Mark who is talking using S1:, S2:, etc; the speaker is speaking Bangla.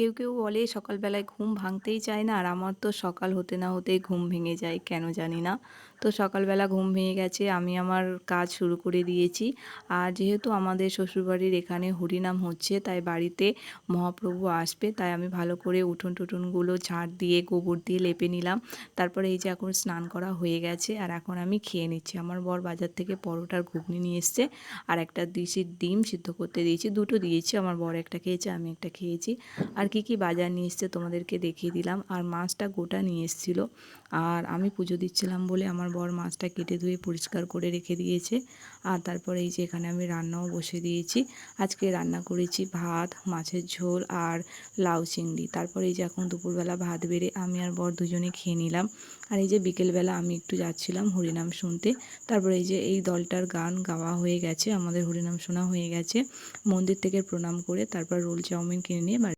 S1: কেউ কেউ বলে সকালবেলায় ঘুম ভাঙতেই চায় না, আর আমার তো সকাল হতে না হতেই ঘুম ভেঙে যায়, কেন জানি না। তো সকালবেলা ঘুম ভেঙে গেছে, আমি আমার কাজ শুরু করে দিয়েছি। আর যেহেতু আমাদের শ্বশুরবাড়ির এখানে হরিনাম হচ্ছে, তাই বাড়িতে মহাপ্রভু আসবে, তাই আমি ভালো করে উঠোন টুঠোনগুলো ঝাড় দিয়ে, গোবর দিয়ে লেপে নিলাম। তারপরে এই যে এখন স্নান করা হয়ে গেছে, আর এখন আমি খেয়ে নিচ্ছি। আমার বর বাজার থেকে পরোটার ঘুগনি নিয়ে এসছে, আর একটা দিয়েছি ডিম সিদ্ধ করতে দিয়েছি, দুটো দিয়েছি। আমার বর একটা খেয়েছে, আমি একটা খেয়েছি। আর কি কি বাজার নিয়ে এসছে তোমাদেরকে দেখিয়ে দিলাম। আর মাছটা গোটা নিয়ে এসেছিল। আর আমি পুজো দিচ্ছিলাম বলে আমার বর মাছটা কেটে ধুয়ে পরিষ্কার করে রেখে দিয়েছে। আর তারপরে এই যে এখানে আমি রান্নাও বসে দিয়েছি। আজকে রান্না করেছি ভাত, মাছের ঝোল আর লাউ চিংড়ি। তারপরে এই যে এখন দুপুরবেলা ভাত বেড়ে আমি আর বর দুজনে খেয়ে নিলাম। আর এই যে বিকেলবেলা আমি একটু যাচ্ছিলাম হরিনাম শুনতে। তারপরে এই যে এই দলটার গান গাওয়া হয়ে গেছে। আমাদের হরিনাম শোনা হয়ে গেছে। মন্দির থেকে প্রণাম করে তারপর রোল চাউমিন কিনে নিয়ে